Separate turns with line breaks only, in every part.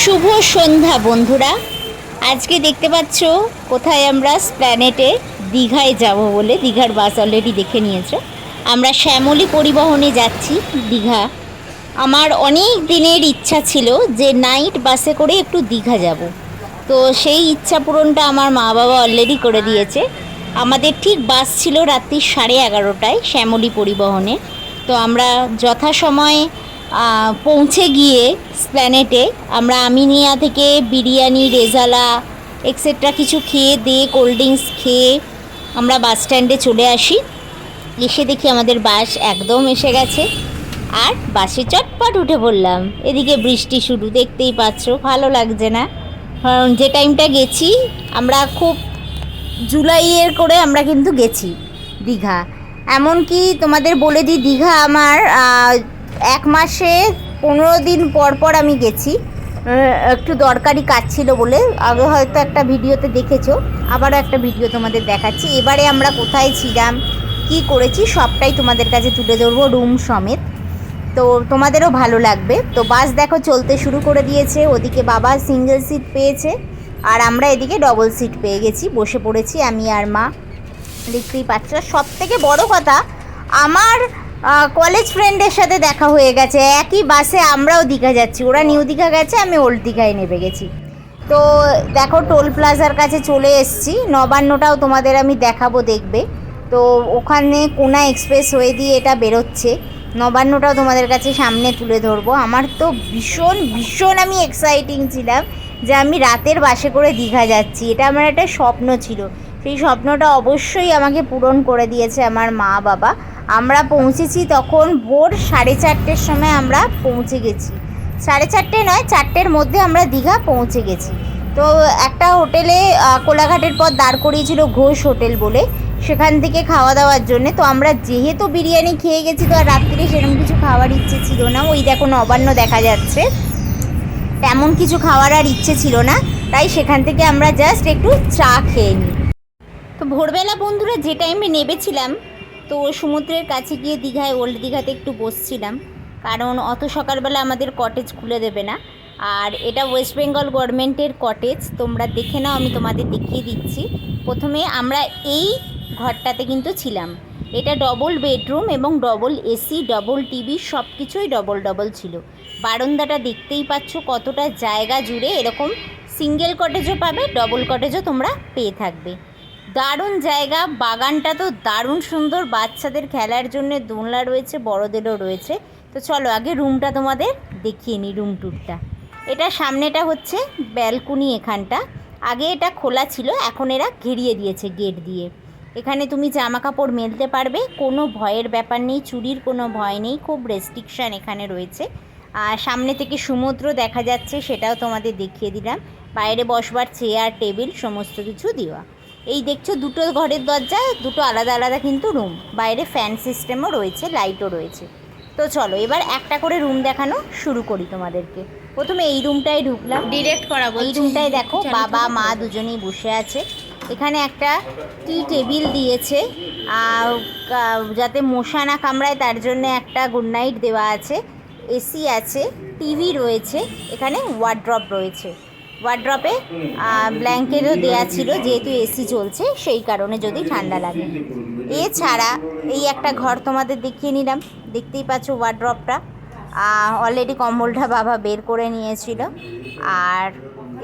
শুভ সন্ধ্যা, বন্ধুরা। আজকে দেখতে পাচ্ছ, কোথায় আমরা প্ল্যানেটে দীঘায় যাব বলে, দীঘার বাস অলরেডি দেখে নিয়েছো। আমরা শ্যামলী পরিবহনে যাচ্ছি দীঘা। আমার অনেক দিনের ইচ্ছা ছিল যে নাইট বাসে করে একটু দীঘা যাব। তো সেই ইচ্ছা পূরণটা আমার মা বাবা অলরেডি করে দিয়েছে। আমাদের ঠিক বাস ছিল রাত্রি সাড়ে এগারোটায় শ্যামলী পরিবহনে। তো আমরা যথাসময়ে পৌঁছে গিয়ে স্প্ল্যানেটে আমরা আমিনিয়া থেকে বিরিয়ানি, রেজালা এক্সেট্রা কিছু খেয়ে দিয়ে কোল্ড ড্রিঙ্কস খেয়ে আমরা বাস স্ট্যান্ডে চলে আসি। এসে দেখি আমাদের বাস একদম এসে গেছে। আর বাসে চটপট উঠে পড়লাম। এদিকে বৃষ্টি শুরু, দেখতেই পাচ্ছ, ভালো লাগছে না। কারণ যে টাইমটা গেছি, আমরা খুব জুলাইয়ের করে আমরা কিন্তু গেছি দীঘা। এমনকি তোমাদের বলে দিই, দীঘা আমার এক মাসে পনেরো দিন পর পর আমি গেছি। একটু দরকারি কাজ ছিল বলে। আগে হয়তো একটা ভিডিওতে দেখেছ, আবারও একটা ভিডিও তোমাদের দেখাচ্ছি। এবারে আমরা কোথায় ছিলাম, কি করেছি, সবটাই তোমাদের কাছে তুলে ধরবো রুম সমেত। তো তোমাদেরও ভালো লাগবে। তো বাস দেখো চলতে শুরু করে দিয়েছে। ওদিকে বাবা সিঙ্গেল সিট পেয়েছে। আর আমরা এদিকে ডবল সিট পেয়ে গেছি। বসে পড়েছি আমি আর মা। দেখতেই পাচ্ছ সব থেকে বড় কথা, আমার কলেজ ফ্রেন্ডের সাথে দেখা হয়ে গেছে। একই বাসে আমরাও দীঘা যাচ্ছি। ওরা নিউ দীঘা গেছে, আমি ওল্ড দীঘায় নেমে গেছি। তো দেখো টোল প্লাজার কাছে চলে এসেছি। নবান্নটাও তোমাদের আমি দেখাবো দেখবে। তো ওখানে কোনা এক্সপ্রেস হয়ে দিয়ে এটা বেরোচ্ছে। নবান্নটাও তোমাদের কাছে সামনে তুলে ধরবো। আমার তো ভীষণ ভীষণ আমি এক্সাইটিং ছিলাম যে আমি রাতের বাসে করে দীঘা যাচ্ছি। এটা আমার একটা স্বপ্ন ছিল। সেই স্বপ্নটা অবশ্যই আমাকে পূরণ করে দিয়েছে আমার মা বাবা আমরা পৌঁছেছি তখন ভোর সাড়ে চারটের সময় আমরা পৌঁছে গেছি। সাড়ে চারটে নয়, চারটের মধ্যে আমরা দীঘা পৌঁছে গেছি। তো একটা হোটেলে কোলাঘাটের পর দাঁড় করিয়েছিল ঘোষ হোটেল বলে। সেখান থেকে খাওয়া দাওয়ার জন্যে। তো আমরা যেহেতু বিরিয়ানি খেয়ে গেছি, তো আর রাত্রিরে সেরকম কিছু খাওয়ার ইচ্ছে ছিল না। ওই দেখো নবান্ন দেখা যাচ্ছে। তেমন কিছু খাওয়ার আর ইচ্ছে ছিল না। তাই সেখান থেকে আমরা জাস্ট একটু চা খেয়ে নিই। তো ভোরবেলা বন্ধুরা যে টাইমে নেবেছিলাম তো সমুদ্রের কাছে গিয়ে দীঘায় ওল্ড দীঘাতে একটু বসছিলাম। কারণ অত সকালবেলা আমাদের কটেজ খুলে দেবে না। আর এটা ওয়েস্ট বেঙ্গল গভর্নমেন্টের কটেজ তোমরা দেখে নাও, আমি তোমাদের দেখিয়ে দিচ্ছি। প্রথমে আমরা এই ঘরটাতে কিন্তু ছিলাম। এটা ডবল বেডরুম এবং ডবল এসি ডবল টিভি সব কিছুই ডবল ডবল ছিল। বারান্দাটা দেখতেই পাচ্ছ কতটা জায়গা জুড়ে, এরকম সিঙ্গেল কটেজও পাবে ডবল কটেজও তোমরা পেয়ে থাকবে। দারুণ জায়গা। বাগানটা তো দারুণ সুন্দর। বাচ্চাদের খেলার জন্য দোলনা রয়েছে, বড়দেরও রয়েছে। তো চলো আগে রুমটা তোমাদের দেখিয়ে নিই, রুম ট্যুরটা এটা সামনেটা হচ্ছে ব্যালকনি এখানটা। আগে এটা খোলা ছিল, এখন এরা ঘেরিয়ে দিয়েছে গেট দিয়ে। এখানে তুমি জামা কাপড় মেলতে পারবে, কোনো ভয়ের ব্যাপার নেই, চুরির কোনো ভয় নেই, খুব রেস্ট্রিকশান এখানে রয়েছে। আর সামনে থেকে সমুদ্র দেখা যাচ্ছে, সেটাও তোমাদের দেখিয়ে দিলাম। বাইরে বসবার চেয়ার টেবিল সমস্ত কিছু দেওয়া। এই দেখছ দুটো ঘরের দরজা দুটো আলাদা আলাদা কিন্তু রুম বাইরে ফ্যান সিস্টেমও রয়েছে লাইটও রয়েছে। তো চলো এবার একটা করে রুম দেখানো শুরু করি তোমাদেরকে। প্রথমে এই রুমটায় ঢুকলাম।
ডিরেক্ট করা
এই রুমটায় দেখো বাবা মা দুজনেই বসে আছে। এখানে একটা টি টেবিল দিয়েছে। আর যাতে মশা না কামড়ায় তার জন্য একটা গুড নাইট দেওয়া আছে। এসি আছে টিভি রয়েছে এখানে ওয়ার্ড্রপ রয়েছে। ওয়ার্ড্রপে ব্ল্যাঙ্কেটও দেওয়া ছিল যেহেতু এসি চলছে, সেই কারণে যদি ঠান্ডা লাগে। এছাড়া এই একটা ঘর তোমাদের দেখিয়ে নিলাম। দেখতেই পাচ্ছ ওয়ার্ড্রপটা। অলরেডি কম্বলটা বাবা বের করে নিয়েছিল। আর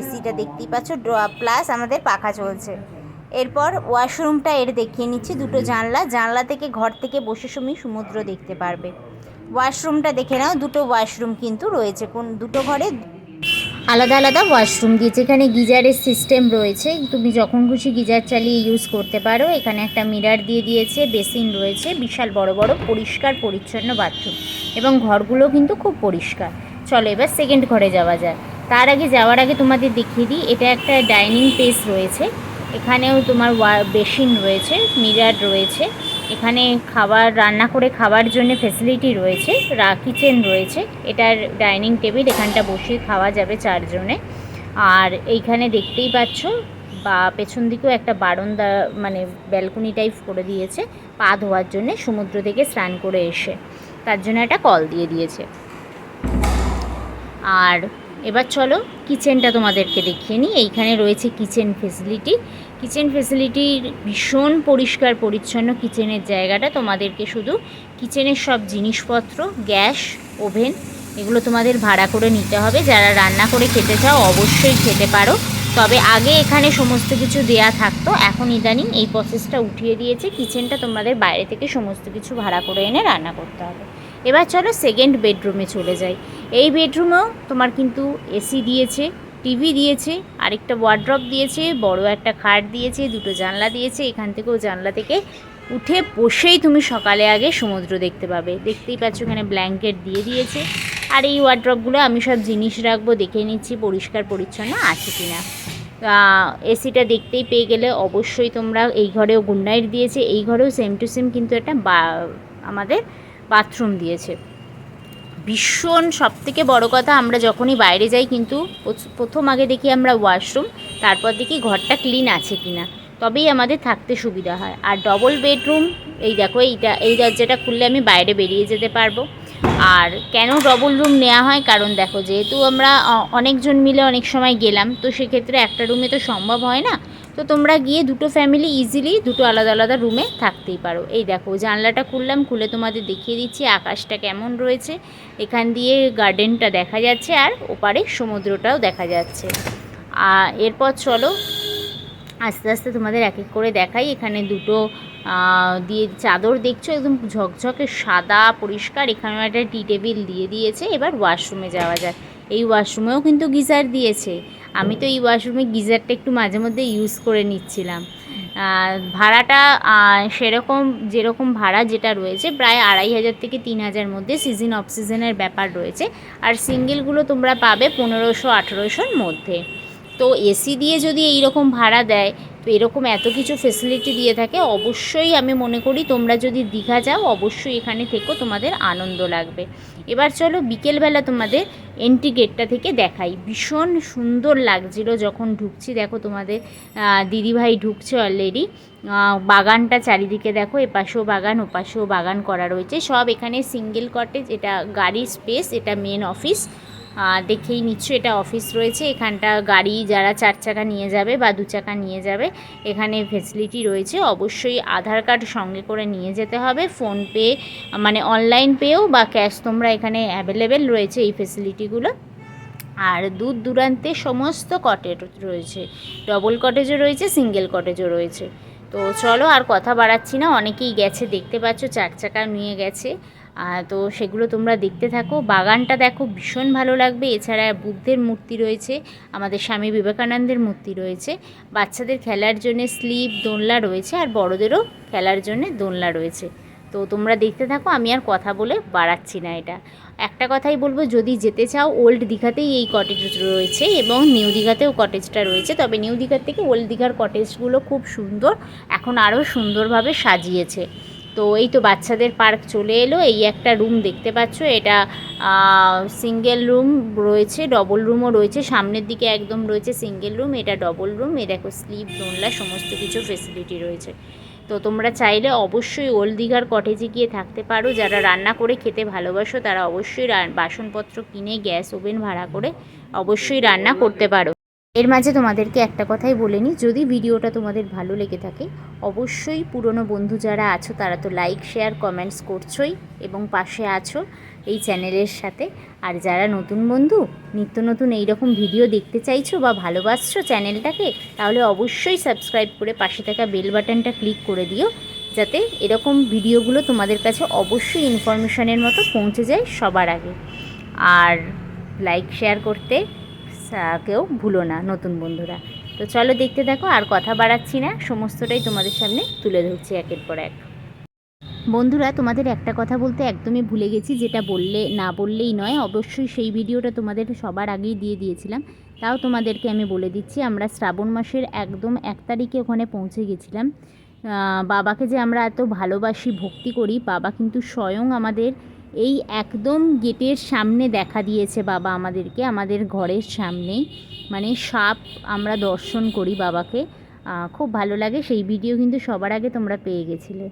এসিটা দেখতেই পাচ্ছ প্লাস আমাদের পাখা চলছে। এরপর ওয়াশরুমটা এর দেখিয়ে নিচ্ছি, দুটো জানলা। জানলা থেকে ঘর থেকে বসে তুমি সমুদ্র দেখতে পারবে। ওয়াশরুমটা দেখে নাও, দুটো ওয়াশরুম কিন্তু রয়েছে। কোন, দুটো ঘরে আলাদা আলাদা ওয়াশরুম দিয়েছে। এখানে গিজারের সিস্টেম রয়েছে। তুমি যখন খুশি গিজার চালিয়ে ইউজ করতে পারো। এখানে একটা মিরার দিয়ে দিয়েছে বেসিন রয়েছে, বিশাল বড় বড়, পরিষ্কার, পরিচ্ছন্ন বাথরুম এবং ঘরগুলো কিন্তু খুব পরিষ্কার। চলো এবার সেকেন্ড ঘরে যাওয়া যায় তার আগে যাওয়ার আগে তোমাদের দেখিয়ে দিই, এটা একটা ডাইনিং পেস রয়েছে। এখানেও তোমার ওয়া বেসিন রয়েছে মিরার রয়েছে। এখানে খাবার, রান্না করে খাওয়ার জন্য ফেসিলিটি রয়েছে, রা কিচেন রয়েছে। এটার ডাইনিং টেবিল এখানটা বসে খাওয়া যাবে চারজনে। আর এইখানে দেখতেই পাচ্ছ, বা পেছন দিকেও একটা বারান্দা মানে ব্যালকনি টাইপ করে দিয়েছে, পা ধোয়ার জন্য, সমুদ্র থেকে স্নান করে এসে। তার জন্য একটা কল দিয়ে দিয়েছে। আর
এবার চলো কিচেনটা তোমাদেরকে দেখিয়ে নিই। এইখানে রয়েছে কিচেন ফেসিলিটি কিচেন ফেসিলিটির ভীষণ পরিষ্কার, পরিচ্ছন্ন কিচেনের জায়গাটা তোমাদেরকে শুধু কিচেনের সব জিনিসপত্র, গ্যাস, ওভেন, এগুলো তোমাদের ভাড়া করে নিতে হবে। যারা রান্না করে খেতে চাও অবশ্যই খেতে পারো। তবে আগে এখানে সমস্ত কিছু দেয়া থাকতো। এখন ইদানিং এই প্রসেসটা উঠিয়ে দিয়েছে। কিচেনটা তোমাদের বাইরে থেকে সমস্ত কিছু ভাড়া করে এনে রান্না করতে হবে। এবার চলো সেকেন্ড বেডরুমে চলে যাই। এই বেডরুমেও তোমার কিন্তু এসি দিয়েছে। টিভি দিয়েছে, আরেকটা ওয়ার্ড্রপ দিয়েছে, বড় একটা খাট দিয়েছে, দুটো জানলা দিয়েছে, এখান থেকেও জানলা থেকে উঠে বসেই তুমি সকালে আগে সমুদ্র দেখতে পাবে। দেখতেই পাচ্ছ এখানে ব্ল্যাঙ্কেট দিয়ে দিয়েছে। আর এই ওয়ার্ড্রপগুলো আমি সব জিনিস রাখব, দেখে নিচ্ছি পরিষ্কার পরিচ্ছন্ন আছে কি না এসিটা দেখতেই পেয়ে গেলে অবশ্যই তোমরা এই ঘরেও গুড নাইট দিয়েছে, এই ঘরেও সেম টু সেম কিন্তু একটা বা, আমাদের বাথরুম দিয়েছে। ভীষণ সব থেকে বড়ো কথা, আমরা যখনই বাইরে যাই কিন্তু প্রথম আগে দেখি আমরা ওয়াশরুম, তারপর দেখি ঘরটা ক্লিন আছে কি না তবেই আমাদের থাকতে সুবিধা হয়। আর ডবল বেডরুম এই দেখো এইটা, এই দরজাটা খুললে আমি বাইরে বেরিয়ে যেতে পারব। আর কেন ডবল রুম নেওয়া হয়? কারণ দেখো, যেহেতু আমরা অনেকজন মিলে অনেক সময় গেলাম, তো সেক্ষেত্রে একটা রুমে তো সম্ভব হয় না। তো তোমরা গিয়ে দুটো ফ্যামিলি ইজিলি দুটো আলাদা আলাদা রুমে থাকতেই পারো। এই দেখো, জানলাটা খুললাম, খুলে তোমাদের দেখিয়ে দিচ্ছি আকাশটা কেমন রয়েছে। এখান দিয়ে গার্ডেনটা দেখা যাচ্ছে আর ওপারে সমুদ্রটাও দেখা যাচ্ছে। আর এরপর চলো, আস্তে আস্তে তোমাদের এক এক করে দেখাই। এখানে দুটো দিয়ে চাদর দেখছ, একদম ঝকঝকে সাদা পরিষ্কার। এখানেও একটা টি টেবিল দিয়ে দিয়েছে। এবার ওয়াশরুমে যাওয়া যাক। এই ওয়াশরুমেও কিন্তু গিজার দিয়েছে। আমি তো এই ওয়াশরুমে গিজারটা একটু মাঝে মধ্যে ইউজ করে নিচ্ছিলাম। ভাড়াটা সেরকম যেরকম ভাড়া যেটা রয়েছে, প্রায় আড়াই হাজার থেকে তিন হাজার মধ্যে সিজন অফ সিজনের ব্যাপার রয়েছে। আর সিঙ্গেলগুলো তোমরা পাবে পনেরোশো, আঠেরোশোর মধ্যে। তো এসি দিয়ে যদি এই রকম ভাড়া দেয় এরকম এত কিছু ফেসিলিটি দিয়ে থাকে, অবশ্যই আমি মনে করি তোমরা যদি দীঘা যাও, অবশ্যই এখানে থেকেও তোমাদের আনন্দ লাগবে। এবার চলো বিকেলবেলা তোমাদের এন্ট্রি গেটটা থেকে দেখাই। ভীষণ সুন্দর লাগছিল যখন ঢুকছি, দেখো তোমাদের দিদিভাই ঢুকছে অলরেডি বাগানটা চারিদিকে দেখো, এপাশেও বাগান, ওপাশেও বাগান করা রয়েছে। সব এখানে সিঙ্গেল কটেজ এটা গাড়ির স্পেস এটা মেন অফিস দেখেই নিশ্চয় এটা অফিস রয়েছে, এখানটা গাড়ি যারা চার চাকা নিয়ে যাবে বা দু চাকা নিয়ে যাবে, এখানে ফেসিলিটি রয়েছে, অবশ্যই আধার কার্ড সঙ্গে করে নিয়ে যেতে হবে ফোনপে মানে অনলাইন পেও বা ক্যাশ তোমরা এখানে অ্যাভেলেবেল রয়েছে এই ফেসিলিটিগুলো আর দূর দূরান্তে সমস্ত কটেজ রয়েছে ডবল কটেজও রয়েছে সিঙ্গেল কটেজও রয়েছে। তো চলো আর কথা বাড়াচ্ছি না, অনেকেই গেছে, দেখতে পাচ্ছ, চার চাকা নিয়ে গেছে। তো সেগুলো তোমরা দেখতে থাকো। বাগানটা দেখো, ভীষণ ভালো লাগবে। এছাড়া বুদ্ধের মূর্তি রয়েছে, আমাদের স্বামী বিবেকানন্দের মূর্তি রয়েছে। বাচ্চাদের খেলার জন্য স্লিপ, দোলনা রয়েছে আর বড়দেরও খেলার জন্য দোলনা রয়েছে। তো তোমরা দেখতে থাকো, আমি আর কথা বলে বাড়াচ্ছি না এটা। একটা কথাই বলব, যদি যেতে চাও, ওল্ড দীঘাতেই এই কটেজ রয়েছে এবং নিউ দীঘাতেও কটেজটা রয়েছে। তবে নিউ দীঘার থেকে ওল্ড দীঘার কটেজগুলো খুব সুন্দর, এখন আরও সুন্দরভাবে সাজিয়েছে। তো এই তো বাচ্চাদের পার্ক চলে এলো। এই একটা রুম দেখতে পাচ্ছ। এটা সিঙ্গেল রুম রয়েছে, ডবল রুমও রয়েছে। সামনের দিকে একদম রয়েছে সিঙ্গেল রুম, এটা ডবল রুম। এ দেখো স্লিপ দোনলা সমস্ত কিছু ফেসিলিটি রয়েছে। তো তোমরা চাইলে অবশ্যই ওল্ড দীঘার কটেজে গিয়ে থাকতে পারো। যারা রান্না করে খেতে ভালোবাসো, তারা অবশ্যই বাসনপত্র কিনে, গ্যাস ওভেন ভাড়া করে অবশ্যই রান্না করতে পারো। এর মাঝে তোমাদেরকে একটা কথাই বলে নিই, যদি ভিডিওটা তোমাদের ভালো লেগে থাকে, অবশ্যই পুরনো বন্ধু যারা আছো তারা তো লাইক শেয়ার কমেন্টস করছোই এবং পাশে আছো এই চ্যানেলের সাথে। আর যারা নতুন বন্ধু, নিত্য নতুন এই রকম ভিডিও দেখতে চাইছো বা ভালোবাসছো চ্যানেলটাকে, তাহলে অবশ্যই সাবস্ক্রাইব করে পাশে থাকা বেল বাটনটা ক্লিক করে দিও, যাতে এরকম ভিডিওগুলো তোমাদের কাছে অবশ্যই ইনফরমেশনের মতো পৌঁছে যায় সবার আগে। আর লাইক শেয়ার করতে কেউ ভুলো না নতুন বন্ধুরা। তো চলো দেখতে দেখো আর কথা বাড়াচ্ছি না, সমস্তটাই তোমাদের সামনে তুলে ধরছি একের পর এক। বন্ধুরা, তোমাদের একটা কথা বলতে একদমই ভুলে গেছি, যেটা বললে, না বললেই নয়, অবশ্যই সেই ভিডিওটা তোমাদের সবার আগেই দিয়ে দিয়েছিলাম। তাও তোমাদেরকে আমি বলে দিচ্ছি, আমরা শ্রাবণ মাসের একদম এক তারিখে ওখানে পৌঁছে গেছিলাম। বাবাকে যে আমরা এত ভালোবাসি, ভক্তি করি, বাবা কিন্তু স্বয়ং আমাদের এই একদম গেটের সামনে দেখা দিয়েছে বাবা আমাদেরকে, আমাদের ঘরের সামনেই মানে সাপ আমরা দর্শন করি বাবাকে। খুব ভালো লাগে, সেই ভিডিও কিন্তু সবার আগে তোমরা পেয়ে গেছিলে।